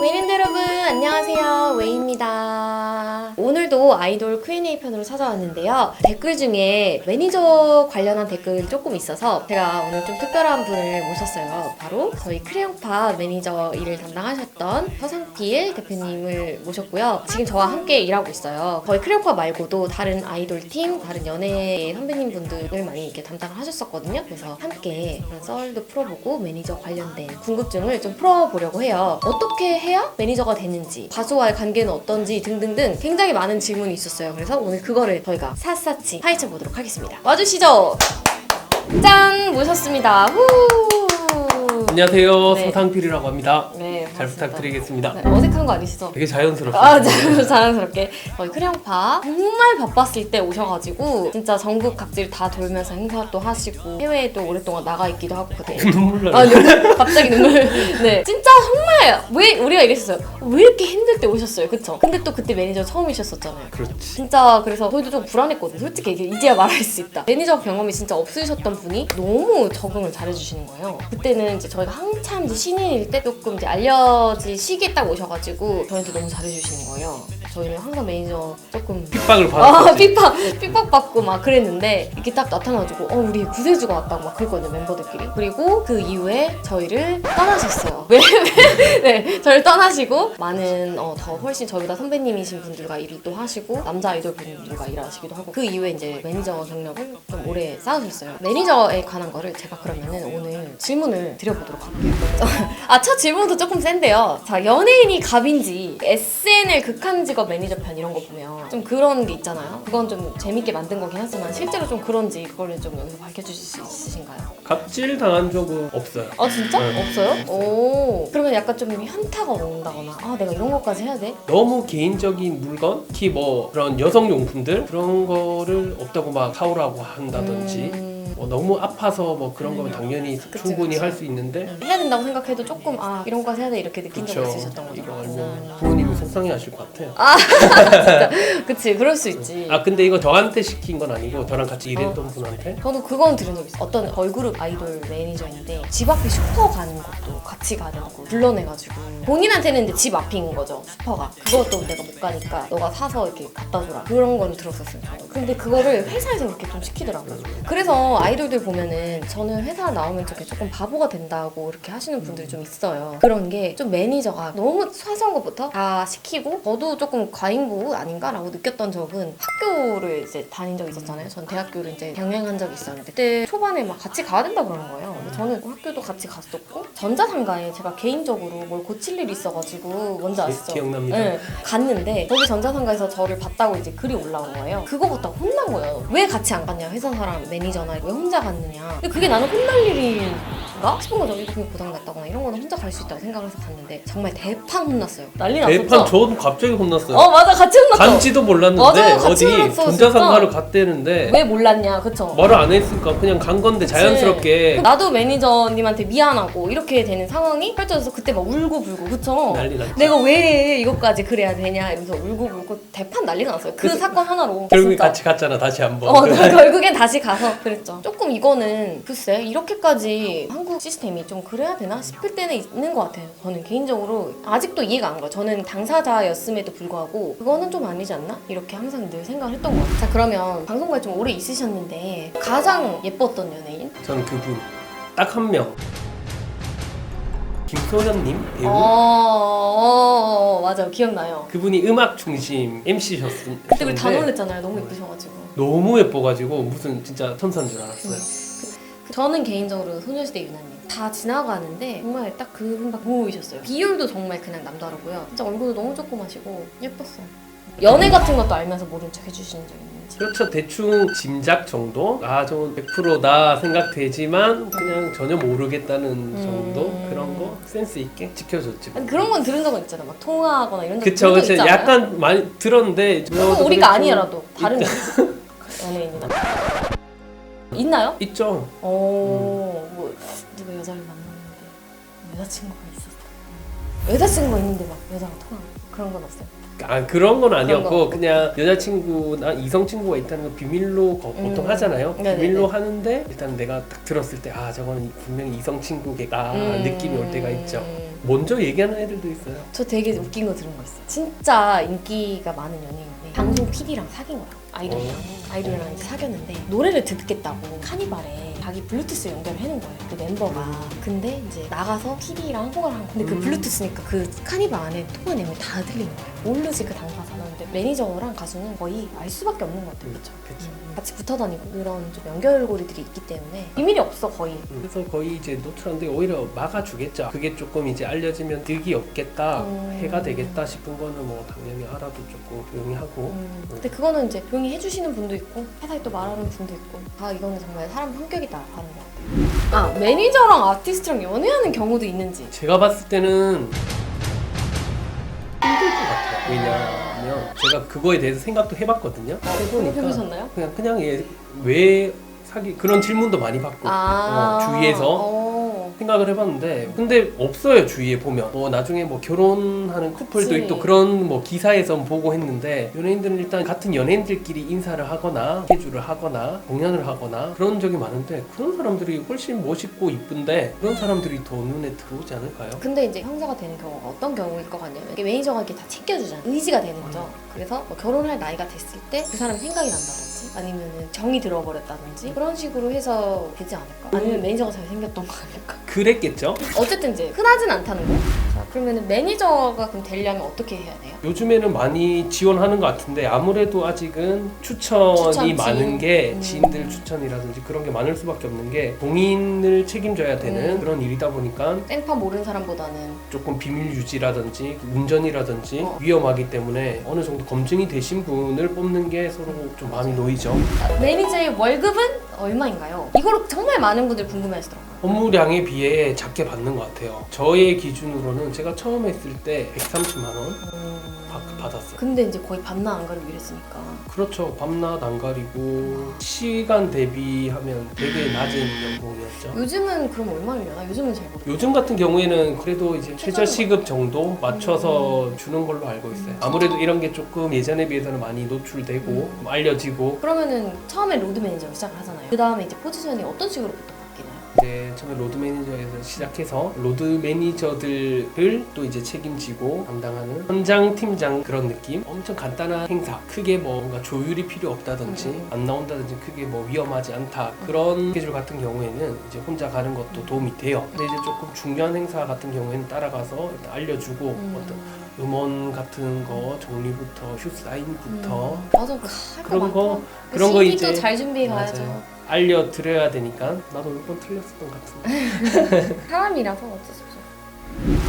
웨이랜드 여러분 안녕하세요. 웨이입니다. 오늘 도 아이돌 Q&A 편으로 찾아왔는데요. 댓글 중에 매니저 관련한 댓글이 조금 있어서 제가 오늘 좀 특별한 분을 모셨어요. 바로 저희 크레용파 매니저 일을 담당하셨던 서상필 대표님을 모셨고요. 지금 저와 함께 일하고 있어요. 저희 크레용파 말고도 다른 아이돌 팀 다른 연예 선배님 분들을 많이 이렇게 담당을 하셨었거든요. 그래서 함께 그런 썰도 풀어보고 매니저 관련된 궁금증을 좀 풀어보려고 해요. 어떻게 해야 매니저가 되는지 가수와의 관계는 어떤지 등등등 굉장히 많은 질문 이 있었어요. 그래서 오늘 그거를 저희가 샅샅이 파헤쳐 보도록 하겠습니다. 와주시죠! 짠! 모셨습니다. 후! 안녕하세요. 네. 서상필이라고 합니다. 네, 잘 반갑습니다. 부탁드리겠습니다. 네, 어색한 거 아니시죠? 되게 자연스럽습니다. 아, 자- 자연스럽게 저희 크레용파 정말 바빴을 때 오셔가지고 진짜 전국 각지를 다 돌면서 행사도 하시고 해외에도 오랫동안 나가 있기도 하고 그때 눈물 나요. 아, 눈물, 갑자기 눈물. 네. 진짜 정말, 왜, 우리가 이랬어요. 왜 이렇게 힘들 때 오셨어요? 그쵸? 근데 또 그때 매니저 처음이셨었잖아요. 그렇지. 진짜 그래서 저희도 좀 불안했거든요. 솔직히 이제야 말할 수 있다. 매니저 경험이 진짜 없으셨던 분이 너무 적응을 잘해주시는 거예요. 그때는 이제 저희가 한참 이제 신인일 때 조금 이제 알려 질 시기에 딱 오셔가지고 저희한테 너무 잘해주시는 거예요. 저희는 항상 매니저 조금 핍박을 아, 받았었지. 삐빡, 삐빡받고 막 그랬는데, 이렇게 딱 나타나가지고, 어, 우리 구세주가 왔다고 막 그랬거든요, 멤버들끼리. 그리고 그 이후에 저희를 떠나셨어요. 왜, 왜? 네, 저를 떠나시고, 많은, 어, 더 훨씬 저희보다 선배님이신 분들과 일을 또 하시고, 남자 아이돌 분들과 일하시기도 하고, 그 이후에 이제 매니저 경력을 좀 오래 쌓으셨어요. 매니저에 관한 거를 제가 그러면은 오늘 질문을 드려보도록 할게요. 아, 첫 질문도 조금 센데요. 자, 연예인이 갑인지, SNL 극한 직업 매니저 편 이런 거 보면 좀 그런 게 있잖아요. 그건 좀 재밌게 만든 거긴 하지만 실제로 좀 그런지 그거를 좀 여기서 밝혀주실 수 있으신가요? 갑질 당한 적은 없어요. 아 진짜? 네. 없어요? 오 그러면 약간 좀 현타가 온다거나 아 내가 이런 것까지 해야 돼? 너무 개인적인 물건, 특히 뭐 그런 여성 용품들 그런 거를 없다고 막 사오라고 한다든지 음, 뭐 너무 아파서 뭐 그런 거면 당연히 충분히 그치. 할수 있는데 해야 된다고 생각해도 조금 아 이런 것까지 해야 돼 이렇게 느낀 적. 있으셨던 거죠? 이거 알면 음. 부모님이 속상해 하실 것 같아요. 그치 그럴 수 있지. 아 근데 이거 저한테 시킨 건 아니고 저랑 같이 일했던 분한테? 저도 그건 들은 적 있어요. 어떤 걸그룹 아이돌 매니저인데 집 앞에 슈퍼 가는 것도 같이 가자고 불러내가지고 본인한테는 이제 집 앞인 거죠 슈퍼가. 그것도 내가 못 가니까 너가 사서 이렇게 갖다 줘라. 그런 건 들었었어요 저도. 근데 그거를 회사에서 그렇게 좀 시키더라고요. 그래서 아이돌들 보면은 저는 회사 나오면 저게 조금 바보가 된다고 이렇게 하시는 분들이 좀 있어요. 그런 게 좀 매니저가 너무 사소한 것부터 다 시키고 저도 조금 과잉부 아닌가라고 느꼈던 적은 학교를 이제 다닌 적이 있었잖아요. 전 대학교를 이제 병행한 적이 있었는데 그때 초반에 막 같이 가야 된다 그러는 거예요. 근데 저는 학교도 같이 갔었고 전자상가에 제가 개인적으로 뭘 고칠 일이 있어가지고 뭔지 아시죠? 기억납니다. 네, 갔는데 거기 전자상가에서 저를 봤다고 이제 글이 올라온 거예요. 그거 갖다가 혼난 거예요. 왜 같이 안 갔냐? 회사 사람 매니저나 왜 혼자 갔느냐? 근데 그게 나는 혼날 일인가 싶은 거죠. 이렇게 고장 났다거나 이런 거는 혼자 갈 수 있다고 생각해서 갔는데 정말 대판 혼났어요. 난리 났었죠. 대판 저도 갑자기 혼났어요. 어 맞아 같이 혼났죠. 간지도 몰랐는데 같이 어디 몰랐어, 전자상가를 갔대는데 왜 몰랐냐, 그쵸? 말을 안 했으니까 그냥 간 건데 자연스럽게 나도 매니저님한테 미안하고 이렇게 되는 상황이 펼쳐져서 그때 막 울고 불고 그쵸? 난리 났죠. 내가 왜 이것까지 그래야 되냐 이러면서 울고 불고 대판 난리가 났어요. 그 그래서 사건 하나로 결국에 진짜. 같이 갔잖아 다시 한번. 어, 결국엔 다시 가서 그랬죠. 조금 이거는 글쎄 이렇게까지 한국 시스템이 좀 그래야 되나 싶을 때는 있는 것 같아요. 저는 개인적으로 아직도 이해가 안 가요. 저는 당 사자였음에도 불구하고 그거는 좀 아니지 않나? 이렇게 항상 늘 생각을 했던 것 같아요. 자 그러면 방송가에 좀 오래 있으셨는데 가장 예뻤던 연예인? 저는 그분 딱 한 명. 김소연님 배우. 어, 어, 어, 맞아요. 기억나요. 그분이 음악 중심 MC셨어요. 그때 우리 다 놀랬잖아요. 너무 예쁘셔가지고. 너무 예뻐가지고 무슨 진짜 천사인 줄 알았어요. 저는 개인적으로 소녀시대 유나님 다 지나가는데 정말 딱 그분밖에 못 보이셨어요. 비율도 정말 그냥 남다르고요. 진짜 얼굴도 너무 조그마시고 예뻤어요. 연애 같은 것도 알면서 모른 척 해주시는 적 있는지. 그렇죠 대충 짐작 정도. 아 저건 100%다 생각되지만 그냥 전혀 모르겠다는 정도 음. 그런 거 센스 있게 지켜줬지. 아니, 그런 건 들은 적은 있잖아요. 막 통화하거나 이런 적 그쵸 들은 적 그쵸 있잖아요. 약간 많이 들었는데 그건 우리가 좀 아니라도 다른 연예인이나 있나요? 있죠. 어, 뭐 누가 여자를 만났는데 여자친구가 있었다. 여자친구가 있는데 막 여자가 통화 그런 건 없어요. 아 그런 건 아니었고 그런 거. 그냥 여자친구나 이성 친구가 있다는 거 비밀로 거- 보통 음. 하잖아요. 네네네. 비밀로 하는데 일단 내가 딱 들었을 때 아 저거는 분명히 이성 친구겠다 음. 느낌이 올 때가 있죠. 먼저 얘기하는 애들도 있어요. 저 되게 웃긴 거 들은 거 있어요. 진짜 인기가 많은 연예인인데 방송 PD랑 사귄 거야. 아이돌이랑 아이돌이랑 이제 사귀었는데 노래를 듣겠다고 카니발에 자기 블루투스 연결을 해놓은 거예요. 그 멤버가. 근데 이제 나가서 PD랑 통화를 한 거야. 근데 그 음. 블루투스니까 그 카니발 안에 통화 내용이 다 들리는 거예요. 모르지 그 당사자는. 근데 매니저랑 가수는 거의 알 수밖에 없는 것 같아요. 그치. 음, 같이 붙어 다니고 이런 좀 연결고리들이 있기 때문에 비밀이 없어 거의. 그래서 거의 이제 노출하는데 오히려 막아주겠죠. 그게 조금 이제 알려지면 득이 없겠다, 음. 해가 되겠다 싶은 거는 뭐 당연히 알아도 조금 조용히 하고. 음, 근데 그거는 이제 조용히 해주시는 분도 있고 회사에 또 말하는 분도 있고 다 이거는 정말 사람 성격이 다 다른 것 같아요. 아 매니저랑 아티스트랑 연애하는 경우도 있는지. 제가 봤을 때는. 왜냐하면 제가 그거에 대해서 생각도 해봤거든요. 해보니까 해보셨나요? 그냥 그냥 얘왜 사기 그런 질문도 많이 받고 아 어, 주위에서 어. 생각을 해봤는데 근데 없어요 주위에 보면 뭐 나중에 뭐 결혼하는 커플도 그치. 있고 그런 뭐 기사에서 보고 했는데 연예인들은 일단 같은 연예인들끼리 인사를 하거나 스케줄을 하거나 공연을 하거나 그런 적이 많은데 그런 사람들이 훨씬 멋있고 이쁜데 그런 사람들이 더 눈에 들어오지 않을까요? 근데 이제 형사가 되는 경우가 어떤 경우일 것 같냐면 이게 매니저가 이렇게 다 챙겨주잖아요. 의지가 되는 거죠. 그래서 뭐 결혼할 나이가 됐을 때 그 사람 생각이 난다 든지 아니면 정이 들어버렸다든지 그런 식으로 해서 되지 않을까? 아니면 매니저가 잘 생겼던 거 아닐까? 그랬겠죠? 어쨌든 이제 흔하진 않다는 거. 자, 그러면 매니저가 그럼 되려면 어떻게 해야 돼요? 요즘에는 많이 지원하는 것 같은데 아무래도 아직은 추천이 추천, 많은 지인. 게 음. 지인들 추천이라든지 그런 게 많을 수밖에 없는 게 공인을 책임져야 되는 음. 그런 일이다 보니까 생판 모르는 사람보다는 조금 비밀 유지라든지 운전이라든지 어. 위험하기 때문에 어느 정도 검증이 되신 분을 뽑는 게 서로 좀 마음이 놓이죠. 아, 매니저의 월급은 얼마인가요? 이거를 정말 많은 분들 궁금해하시더라고요. 업무량에 비해 작게 받는 것 같아요. 저의 기준으로는 제가 처음 했을 때 130만 원 받- 받았어요. 근데 이제 거의 밤낮 안 가리고 이랬으니까. 그렇죠. 밤낮 안 가리고 시간 대비하면 되게 낮은 연봉이었죠. 요즘은 그럼 얼마려나? 요즘은 잘 모르겠어요. 요즘 같은 경우에는 그래도 이제 최저 시급 정도 맞춰서 주는 걸로 알고 있어요. 아무래도 이런 게 조금 예전에 비해서는 많이 노출되고 음. 좀 알려지고 그러면은 처음에 로드 매니저로 시작을 하잖아요. 그 다음에 이제 포지션이 어떤 식으로 보통? 이제 처음에 로드 매니저에서 시작해서 로드 매니저들을 또 이제 책임지고 담당하는 현장 팀장 그런 느낌? 엄청 간단한 행사. 크게 뭐 뭔가 조율이 필요 없다든지 음. 안 나온다든지 크게 뭐 위험하지 않다. 그런 스케줄 같은 경우에는 이제 혼자 가는 것도 도움이 돼요. 근데 이제 조금 중요한 행사 같은 경우에는 따라가서 일단 알려주고 음. 어떤 음원 같은 거 정리부터 슛 사인부터 음. 맞아, 그할거 그런. 거- 그런 거 이제- 잘 준비해 가야죠. 맞아요. 알려 드려야 되니까 나도 몇 번 틀렸었던 것 같은데 사람이라서 어쩔 수 없죠.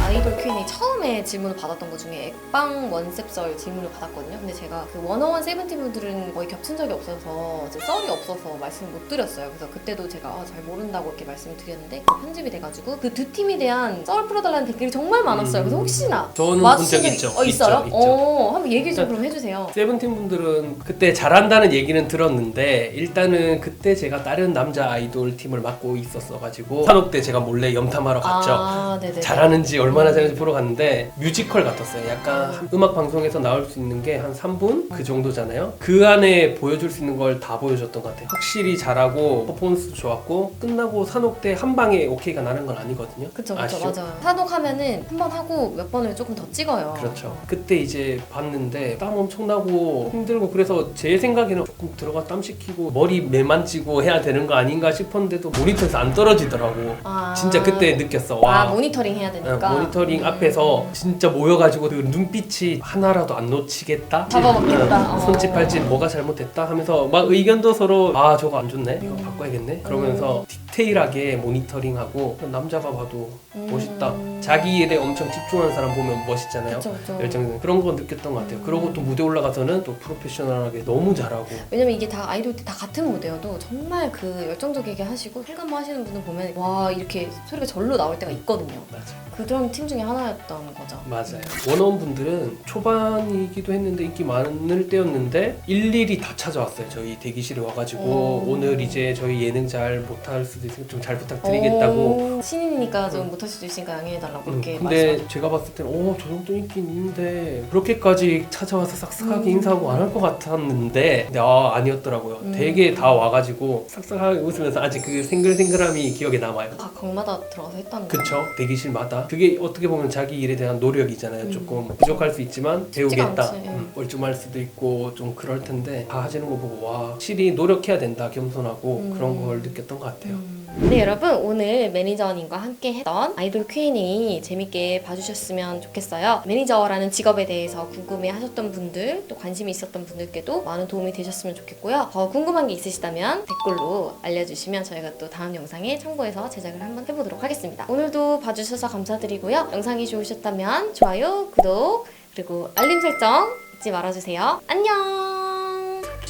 아이돌 Q&A 처음에 질문을 받았던 것 중에 액방 원셉썰 질문을 받았거든요. 근데 제가 그 원어원 세븐틴 분들은 거의 겹친 적이 없어서 이제 썰이 없어서 말씀을 못 드렸어요. 그래서 그때도 제가 아, 잘 모른다고 이렇게 말씀을 드렸는데 그 편집이 돼가지고 그 두 팀에 대한 썰 풀어달라는 댓글이 정말 많았어요. 그래서 음. 혹시나 저는 본 맞추신 적적 있죠. 어, 있어요? 있죠, 있죠. 어, 한번 얘기 좀 그럼 해주세요. 세븐틴 분들은 그때 잘한다는 얘기는 들었는데 일단은 그때 제가 다른 남자 아이돌 팀을 맡고 있었어가지고 산업 때 제가 몰래 염탐하러 갔죠. 아, 네네. 잘하는지 얼마나 잘하는지 보러 갔는데 뮤지컬 같았어요. 약간 음. 음악 방송에서 나올 수 있는 게 한 3분 그 정도잖아요. 그 안에 보여줄 수 있는 걸 다 보여줬던 것 같아요. 확실히 잘하고 퍼포먼스도 좋았고 끝나고 산업 때한 방에 오케이가 나는 건 아니거든요. 그쵸, 그쵸, 아시죠? 맞아요. 사독하면은 한 번 하고 몇 번을 조금 더 찍어요. 그렇죠. 그때 이제 봤는데 땀 엄청 나고 힘들고 그래서 제 생각에는 조금 들어가 땀 식히고 머리 매만지고 해야 되는 거 아닌가 싶었는데도 모니터에서 안 떨어지더라고. 아. 진짜 그때 느꼈어. 와. 아, 모니터링 해야 되니까. 어, 모니터링 음. 앞에서 진짜 모여가지고 그 눈빛이 하나라도 안 놓치겠다. 잡아먹겠다. 어, 손짓 어. 발짓 뭐가 잘못됐다 하면서 막 의견도 서로 아 저거 안 좋네 이거 바꿔야겠네 그러면서 디테일하게 모니터링하고 남자가 봐도 음. 멋있다 자기 일에 엄청 집중하는 사람 보면 멋있잖아요 그쵸, 그쵸. 열정 그런 거 느꼈던 것 같아요 그러고 또 무대 올라가서는 또 프로페셔널하게 너무 잘하고 왜냐면 이게 다 아이돌 때다 같은 무대여도 정말 그 열정적이게 하시고 혈감뭐 하시는 분을 보면 와 이렇게 소리가 절로 나올 때가 있거든요. 맞아 그런 팀 중에 하나였던 거죠. 맞아요 원어원 분들은 초반이기도 했는데 인기 많을 때였는데 일일이 다 찾아왔어요 저희 대기실에 와가지고 오. 오늘 이제 저희 예능 잘 못할 수도 수도 있으니까 좀 잘 부탁드리겠다고. 오, 신인이니까 좀 응. 못할 수도 있으니까 양해해달라고 음, 이렇게 근데 말씀하셨 제가 봤을 때는 오, 저 정도 있긴 있는데 그렇게까지 찾아와서 싹싹하게 음. 인사하고 안 할 것 같았는데 근데 아, 아니었더라고요. 음. 되게 다 와가지고 싹싹하게 웃으면서 아직 그 생글생글함이 기억에 남아요. 아 각마다 들어가서 했다는 거 그쵸 대기실마다 그게 어떻게 보면 자기 일에 대한 노력이잖아요 음, 조금. 부족할 수 있지만 배우겠다 않지, 예. 음, 수도 있고 좀 그럴 텐데 다 하시는 거 보고 와 확실히 노력해야 된다 겸손하고 음. 그런 걸 느꼈던 것 같아요 음. 네 여러분. 오늘 매니저님과 함께 했던 아이돌 Q&A 재밌게 봐주셨으면 좋겠어요. 매니저라는 직업에 대해서 궁금해 하셨던 분들 또 관심이 있었던 분들께도 많은 도움이 되셨으면 좋겠고요. 더 궁금한 게 있으시다면 댓글로 알려주시면 저희가 또 다음 영상에 참고해서 제작을 한번 해보도록 하겠습니다. 오늘도 봐주셔서 감사드리고요. 영상이 좋으셨다면 좋아요 구독 그리고 알림 설정 잊지 말아주세요. 안녕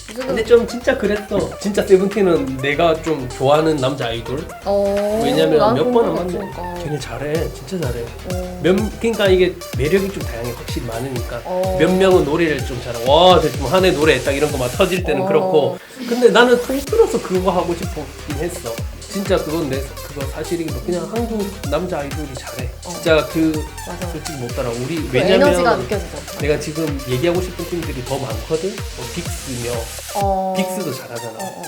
근데 좀 진짜 그랬어. 진짜 세븐틴은 내가 좀 좋아하는 남자 아이돌? 어, 왜냐면 몇 번은 만나. 걔네 잘해. 진짜 잘해. 어. 몇 그러니까 이게 매력이 좀 다양해. 확실히 많으니까. 어. 몇 명은 노래를 좀 잘하고 와 대충 한해 노래 딱 이런 거 막 터질 때는 어. 그렇고. 근데 나는 통틀어서 그거 하고 싶었긴 했어 진짜 그건 내 그거 사실이고 그냥 한국 남자 아이돌이 잘해. 진짜 그 맞아. 솔직히 못 따라 우리 그 에너지가 왜냐면 느껴지죠. 내가 지금 얘기하고 싶은 팀들이 더 많거든. 뭐 빅스며 어... 빅스도 잘하잖아. 어, 어, 어.